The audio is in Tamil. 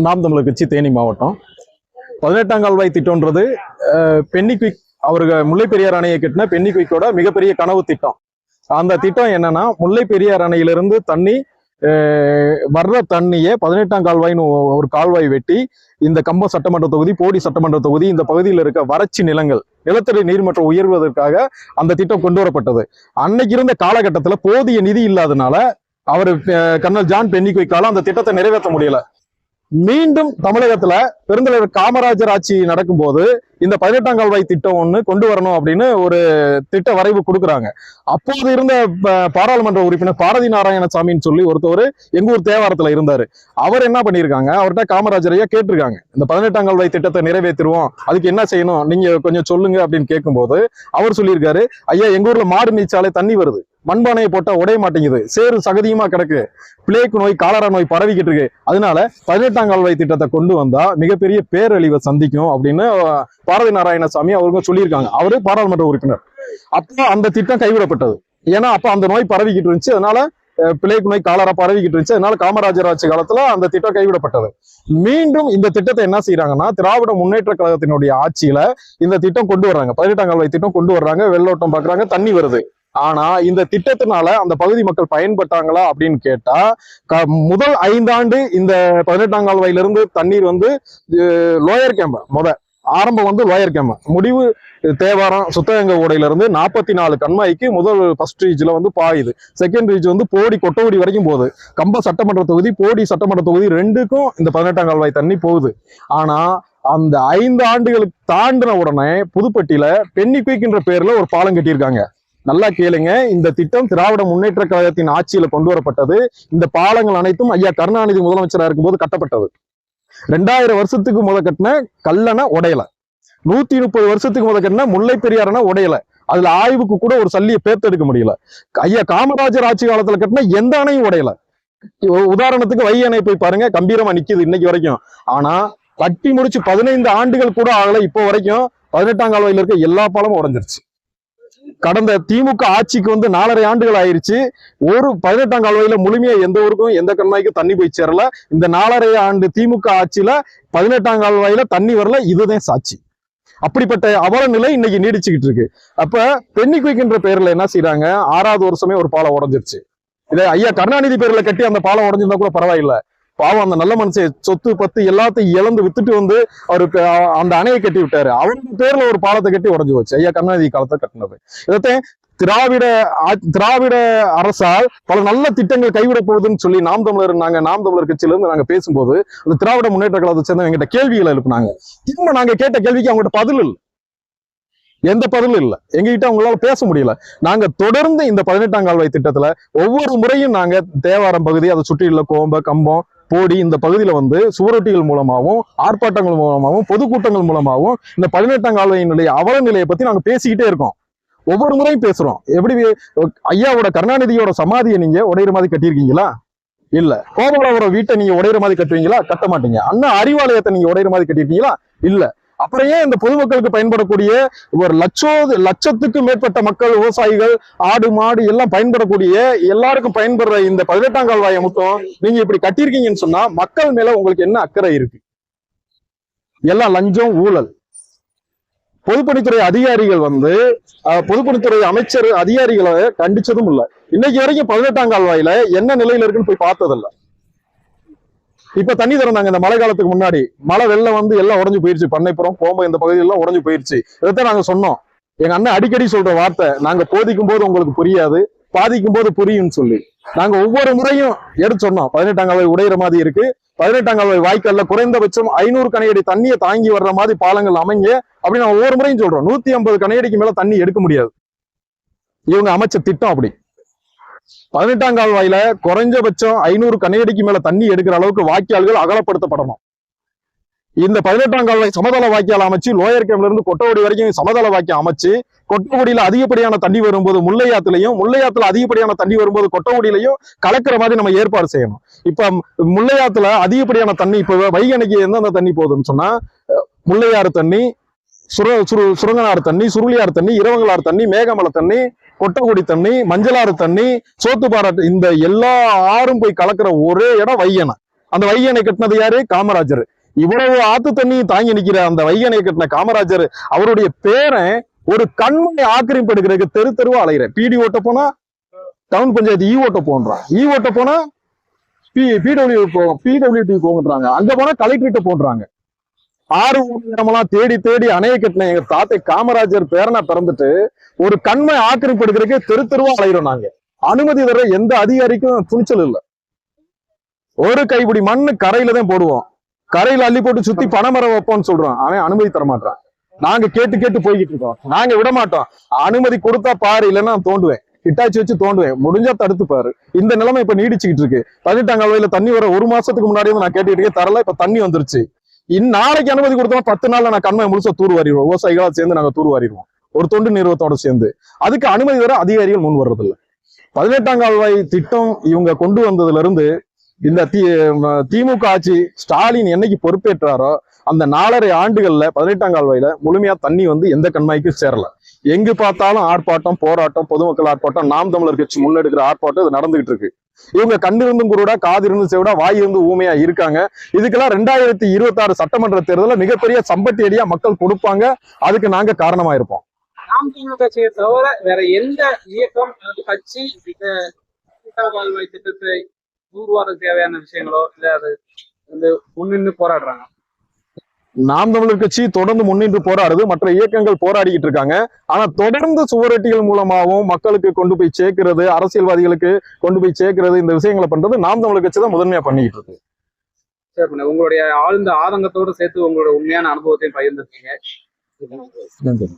நாம் தமிழர் கட்சி தேனி மாவட்டம். பதினெட்டாம் கால்வாய் திட்டம்ன்றது அஹ், அவர்கள் முல்லை பெரியார் அணையை கட்டின பென்னி குயிக்கோட மிகப்பெரிய கனவு திட்டம். அந்த திட்டம் என்னன்னா முல்லை பெரியார் அணையிலிருந்து தண்ணி வர்ற தண்ணியை பதினெட்டாம் கால்வாய்னு ஒரு கால்வாய் வெட்டி இந்த கம்பம் சட்டமன்ற தொகுதி போடி சட்டமன்ற தொகுதி இந்த பகுதியில் இருக்க வறட்சி நிலங்கள் நிலத்தடி நீர்மட்டம் உயர்வதற்காக அந்த திட்டம் கொண்டு வரப்பட்டது. அன்னைக்கு இருந்த காலகட்டத்துல போதிய நிதி இல்லாதனால அவர் கர்னல் ஜான் பென்னிக்குய்க்கால அந்த திட்டத்தை நிறைவேற்ற முடியல. மீண்டும் தமிழகத்துல பெருந்தலைவர் காமராஜர் ஆட்சி நடக்கும்போது இந்த பதினெட்டாம் கால்வாய் திட்டம் ஒண்ணு கொண்டு வரணும் அப்படின்னு ஒரு திட்ட வரைவு கொடுக்குறாங்க. அப்போது இருந்த ப- பாராளுமன்ற உறுப்பினர் பாரதி நாராயணசாமின்னு சொல்லி ஒருத்தவர் எங்க ஊர் தேவாரத்துல இருந்தாரு. அவர் என்ன பண்ணியிருக்காங்க? அவர்கிட்ட காமராஜர் ஐயா கேட்டிருக்காங்க. இந்த பதினெட்டாம் கால்வாய் திட்டத்தை நிறைவேற்றிடுவோம் அதுக்கு என்ன செய்யணும்? நீங்க கொஞ்சம் சொல்லுங்க அப்படின்னு கேட்கும்போது அவர் சொல்லியிருக்காரு ஐயா எங்க ஊர்ல மாடு நீச்சாலே தண்ணி வருது. மண்பானையை போட்டா உடைய மாட்டேங்குது. சேறு சகதியுமா கிடக்கு. பிளேக் நோய் காலரா நோய் பரவிக்கிட்டு இருக்கு. அதனால பதினெட்டாம் கால்வாய் திட்டத்தை கொண்டு வந்தா மிகப்பெரிய பேரழிவை சந்திக்கும் அப்படின்னு பாரதி நாராயணசாமி அவருக்கும் சொல்லியிருக்காங்க. அவரு பாராளுமன்ற உறுப்பினர். அப்போ அந்த திட்டம் கைவிடப்பட்டது. ஏன்னா அப்ப அந்த நோய் பரவிக்கிட்டு இருந்துச்சு. அதனால பிளேக் நோய் காலரா பரவிக்கிட்டு இருந்துச்சு. அதனால காமராஜர் ஆட்சி காலத்துல அந்த திட்டம் கைவிடப்பட்டது. மீண்டும் இந்த திட்டத்தை என்ன செய்யறாங்கன்னா திராவிட முன்னேற்ற கழகத்தினுடைய ஆட்சியில இந்த திட்டம் கொண்டு வர்றாங்க. பதினெட்டாம் கால்வாய் திட்டம் கொண்டு வர்றாங்க. வெள்ளோட்டம் பாக்குறாங்க. தண்ணி வருது. ஆனா இந்த திட்டத்தினால அந்த பகுதி மக்கள் பயன்பட்டாங்களா அப்படின்னு கேட்டா க- முதல் ஐந்தாண்டு இந்த பதினெட்டாம் கால்வாயிலிருந்து தண்ணீர் வந்து லோயர் கேம்ப முத ஆரம்பம் வந்து லோயர் கேம்ப முடிவு தேவாரம் சுத்தகங்க ஓடையில இருந்து நாற்பத்தி நாலு கண்மாய்க்கு முதல் ஃபர்ஸ்ட் ரீஜ்ல வந்து பாயுது. செகண்ட் ரீஜ் வந்து போடி கொட்டகுடி வரைக்கும் போகுது. கம்ப சட்டமன்ற தொகுதி போடி சட்டமன்ற தொகுதி ரெண்டுக்கும் இந்த பதினெட்டாம் கால்வாய் தண்ணி போகுது. ஆனா அந்த ஐந்து ஆண்டுகளுக்கு தாண்டின உடனே புதுப்பட்டியில பென்னி குயிக்கின்ற பேர்ல ஒரு பாலம் கட்டியிருக்காங்க. நல்லா கேளுங்க. இந்த திட்டம் திராவிட முன்னேற்ற கழகத்தின் ஆட்சியில கொண்டு வரப்பட்டது. இந்த பாலங்கள் அனைத்தும் ஐயா கருணாநிதி முதலமைச்சரா இருக்கும்போது கட்டப்பட்டது. ரெண்டாயிரம் வருஷத்துக்கு முத கட்டின கல்லணை உடையல. நூத்தி முப்பது வருஷத்துக்கு முத கட்டின முல்லை பெரியாரனா உடையல. அதுல ஆய்வுக்கு கூட ஒரு சல்லியை பேர்த்தெடுக்க முடியல. ஐயா காமராஜர் ஆட்சி காலத்துல கட்டின எந்த அணையும் உடையல. உதாரணத்துக்கு வை அணை போய் பாருங்க கம்பீரமா நிக்குது இன்னைக்கு வரைக்கும். ஆனா கட்டி முடிச்சு பதினைந்து ஆண்டுகள் கூட ஆகல இப்போ வரைக்கும். பதினெட்டாம் கால்வாயில இருக்க எல்லா பாலமும் உடைஞ்சிருச்சு. கடந்த திமுக ஆட்சிக்கு வந்து நாலரை ஆண்டுகள் ஆயிருச்சு. ஒரு பதினெட்டாம் கால்வாயில முழுமையா எந்த ஊருக்கும் எந்த கண்மாய்க்கும் தண்ணி போய் சேரல. இந்த நாலரை ஆண்டு திமுக ஆட்சியில பதினெட்டாம் கால்வாயில தண்ணி வரல இதுதான் சாட்சி. அப்படிப்பட்ட அவல நிலை இன்னைக்கு நீடிச்சுக்கிட்டு இருக்கு. அப்ப பென்னி குயிக்ன்ற பேர்ல என்ன செய்யறாங்க ஆறாவது வருஷமே ஒரு பாலம் உடஞ்சிருச்சு. இதை ஐயா கருணாநிதி பேர்ல கட்டி அந்த பாலம் உடஞ்சிருந்தா கூட பரவாயில்ல. பாவம் அந்த நல்ல மனுஷன் சொத்து பத்து எல்லாத்தையும் இழந்து வித்துட்டு வந்து அவருக்கு அந்த அணையை கட்டி விட்டாரு. அவருக்கு பேர்ல ஒரு பாலத்தை கட்டி உடஞ்சு போச்சு. ஐயா கருணாநிதி காலத்தை கட்டினது. இதத்தையும் திராவிட திராவிட அரசால் பல நல்ல திட்டங்கள் கைவிட போகுதுன்னு சொல்லி நாம் தமிழர் நாங்க நாம் தமிழர் கட்சியில இருந்து நாங்க பேசும்போது அந்த திராவிட முன்னேற்ற கழகத்தை சேர்ந்தவங்க எங்கிட்ட கேள்விகளை எழுப்பினாங்க. திரும்ப நாங்க கேட்ட கேள்விக்கு அவங்ககிட்ட பதில் இல்லை. எந்த பதிலும் இல்லை. எங்ககிட்ட அவங்களால பேச முடியல. நாங்க தொடர்ந்து இந்த பதினெட்டாம் கால்வாய் திட்டத்துல ஒவ்வொரு முறையும் நாங்க தேவாரம் பகுதி அதை சுற்றியுள்ள கோம்ப கம்பம் போடி இந்த பகுதியில வந்து சுவரொட்டிகள் மூலமாகவும் ஆர்ப்பாட்டங்கள் மூலமாகவும் பொதுக்கூட்டங்கள் மூலமாகவும் இந்த பதினெட்டாம் காலையினுடைய அவல நிலையை பத்தி நாங்க பேசிக்கிட்டே இருக்கோம். ஒவ்வொரு முறையும் பேசுறோம். எப்படி ஐயாவோட கருணாநிதியோட சமாதியை நீங்க உடையிற மாதிரி கட்டியிருக்கீங்களா? இல்ல. கோபாலபுரம் வீட்டை நீங்க உடையிற மாதிரி கட்டுவீங்களா? கட்ட மாட்டீங்க அண்ணா அறிவாலயத்தை நீங்க உடையிற மாதிரி கட்டியிருக்கீங்களா? இல்ல. அப்புறம் ஏன் இந்த பொதுமக்களுக்கு பயன்படக்கூடிய ஒரு லட்சோ லட்சத்துக்கு மேற்பட்ட மக்கள் விவசாயிகள் ஆடு மாடு எல்லாம் பயன்படக்கூடிய எல்லாருக்கும் பயன்படுற இந்த பதினெட்டாம் கால்வாயை மட்டும் நீங்க இப்படி கட்டியிருக்கீங்கன்னு சொன்னா மக்கள் மேல உங்களுக்கு என்ன அக்கறை இருக்கு? எல்லாம் லஞ்சம் ஊழல். பொதுப்பணித்துறை அதிகாரிகள் வந்து அஹ், பொதுப்பணித்துறை அமைச்சர் அதிகாரிகளை கண்டிச்சதும் இல்ல. இன்னைக்கு வரைக்கும் பதினெட்டாம் கால்வாயில என்ன நிலையில இருக்குன்னு போய் பார்த்ததில்ல. இப்ப தண்ணி திறந்தாங்க இந்த மழை காலத்துக்கு முன்னாடி. மழை வெள்ளம் வந்து எல்லாம் உடஞ்சு போயிருச்சு. பண்ணைப்புறம் கோம்பை இந்த பகுதியெல்லாம் உடஞ்சு போயிருச்சு. இதைத்தான் நாங்க சொன்னோம். எங்க அண்ணன் அடிக்கடி சொல்ற வார்த்தை நாங்க போதிக்கும் போது உங்களுக்கு புரியாது பாதிக்கும் போது புரியும்னு சொல்லி. நாங்க ஒவ்வொரு முறையும் எடுத்து சொன்னோம். பதினெட்டாம் கால்வாய் உடையிற மாதிரி இருக்கு. பதினெட்டாம் கால்வாய் வாய்க்கால்ல குறைந்தபட்சம் ஐநூறு கனையடி தண்ணியை தாங்கி வர்ற மாதிரி பாலங்கள் அமைங்க அப்படின்னு நான் ஒவ்வொரு முறையும் சொல்றோம். நூத்தி ஐம்பது கனையடிக்கு மேல தண்ணி எடுக்க முடியாது. இவங்க அமைச்ச திட்டம் அப்படி. பதினெட்டாம் கால்வாயில குறைஞ்சபட்சம் ஐநூறு கனையடிக்கு மேல தண்ணி எடுக்கிற அளவுக்கு வாய்க்கால்கள் அகலப்படுத்தப்படணும். இந்த பதினெட்டாம் கால்வாய் சமதள வாய்க்கால் அமைச்சு லோயர் கேம்ல இருந்து கொட்டவடி வரைக்கும் சமதள வாக்கியம் அமைச்சு கொட்டகுடியில அதிகப்படியான தண்ணி வரும்போது முல்லையாத்துலயும் முல்லையாத்துல அதிகப்படியான தண்ணி வரும்போது கொட்டகுடியிலையும் கலக்கிற மாதிரி நம்ம ஏற்பாடு செய்யணும். இப்ப முல்லையாத்துல அதிகப்படியான தண்ணி இப்ப வைகணைக்கு எந்தெந்த தண்ணி போகுதுன்னு சொன்னா முல்லையாறு தண்ணி சுர சுரு சுரங்கனாறு தண்ணி சுருளியாறு தண்ணி இரவங்களாறு தண்ணி மேகமலை தண்ணி கொட்டகுடி தண்ணி மஞ்சளாறு தண்ணி சோத்துப்பாறை இந்த எல்லா ஆறும் போய் கலக்கிற ஒரே இடம் வையனை அந்த வையனை கட்டினது யாரு? காமராஜர். இவ்வளவு ஆத்து தண்ணியும் தாங்கி நிக்கிற அந்த வையனை கட்டின காமராஜர் அவருடைய பேரன் ஒரு கண்மனை ஆக்கிரமிப்பு எடுக்கிறதுக்கு தெரு தெருவா அலைகிறேன் பிடி ஓட்ட போனா டவுன் பஞ்சாயத்து இ ஓட்ட போன்றான் இ e ஓட்ட போனா பி பிடபிள்யூ பிடபிள்யூடி போகன்றாங்க அங்க போனா கலெக்டர்கிட்ட போன்றாங்க. ஆறு இடமெல்லாம் தேடி தேடி அணைய கட்டின எங்க தாத்தை காமராஜர் பேரனா பிறந்துட்டு ஒரு கண்மை ஆக்கிரமிப்பு எடுக்கிறதுக்கு தெரு தெருவா அலையிறோம் நாங்க. அனுமதி தர எந்த அதிகாரிக்கும் துணிச்சல் இல்ல. ஒரு கைப்பிடி மண்ணு கரையில தான் போடுவோம். கரையில அள்ளி போட்டு சுத்தி பனைமரம் வைப்போம்னு சொல்றோம் அவன் அனுமதி தர மாட்டான். நாங்க கேட்டு கேட்டு போய்கிட்டு இருக்கோம். நாங்க விட மாட்டோம். அனுமதி கொடுத்தா பாரு இல்லைன்னா நான் தோண்டுவேன். ஹிட்டாச்சி வச்சு தோண்டுவேன். முடிஞ்சா தடுத்து பாரு. இந்த நிலைமை இப்ப நீடிச்சுக்கிட்டு இருக்கு. பதினெட்டாம் கால்வாயில தண்ணி வர ஒரு மாசத்துக்கு முன்னாடி வந்து நான் கேட்டுட்டு இருக்கேன் தரல. இப்ப தண்ணி வந்துருச்சு. இந்நாளைக்கு அனுமதி கொடுத்தோம் பத்து நாள்ல நான் கண்மை முழுசா தூர் வாரிடுவோம். விவசாயிகளா சேர்ந்து நாங்க தூர் வாரிடுவோம். ஒரு தொண்டு நிறுவனத்தோட சேர்ந்து. அதுக்கு அனுமதி தர அதிகாரிகள் முன் வர்றதில்ல. பதினெட்டாம் கால்வாய் திட்டம் இவங்க கொண்டு வந்ததுல இருந்து இந்த தி திமுக ஆட்சி ஸ்டாலின் என்னைக்கு பொறுப்பேற்றாரோ அந்த நாலரை ஆண்டுகள்ல பதினெட்டாம் கால்வாயில முழுமையா தண்ணி வந்து எந்த கண்மாய்க்கும் சேரல. எங்கு பார்த்தாலும் ஆர்ப்பாட்டம் போராட்டம் பொதுமக்கள் ஆர்ப்பாட்டம் நாம் தமிழர் கட்சி முன்னெடுக்கிற ஆர்ப்பாட்டம் இது நடந்துகிட்டு இருக்கு. இவங்க கண்ணு இருந்தும் குருடா காது இருந்து செவிடா வாய் இருந்து ஊமையா இருக்காங்க. இதுக்கெல்லாம் ரெண்டாயிரத்தி இருபத்தி ஆறு சட்டமன்ற தேர்தலில் மிகப்பெரிய சம்பட்டி அடியா மக்கள் கொடுப்பாங்க. அதுக்கு நாங்க காரணமா இருப்போம். நாம் கட்சியை தவிர வேற எந்த இயக்கம் கட்சி திட்டத்தை தூர்வாரத்துக்கு தேவையான விஷயங்களோ இல்ல அது வந்து முன்னின்று போராடுறாங்க. நாம் தமிழர் கட்சி தொடர்ந்து முன்னின்று போராடுது மற்ற இயக்கங்கள் போராடிக்கிட்டு இருக்காங்க. ஆனா தொடர்ந்து சுவரொட்டிகள் மூலமாகவும் மக்களுக்கு கொண்டு போய் சேர்க்கிறது அரசியல்வாதிகளுக்கு கொண்டு போய் சேர்க்கிறது இந்த விஷயங்களை பண்றது நாம் தமிழர் கட்சி தான் முதன்மையா பண்ணிக்கிட்டு இருக்கு. சரி பண்ண உங்களுடைய ஆழ்ந்த ஆதங்கத்தோடு சேர்த்து உங்களோட உண்மையான அனுபவத்தையும் பகிர்ந்துருக்கீங்க. நன்றி.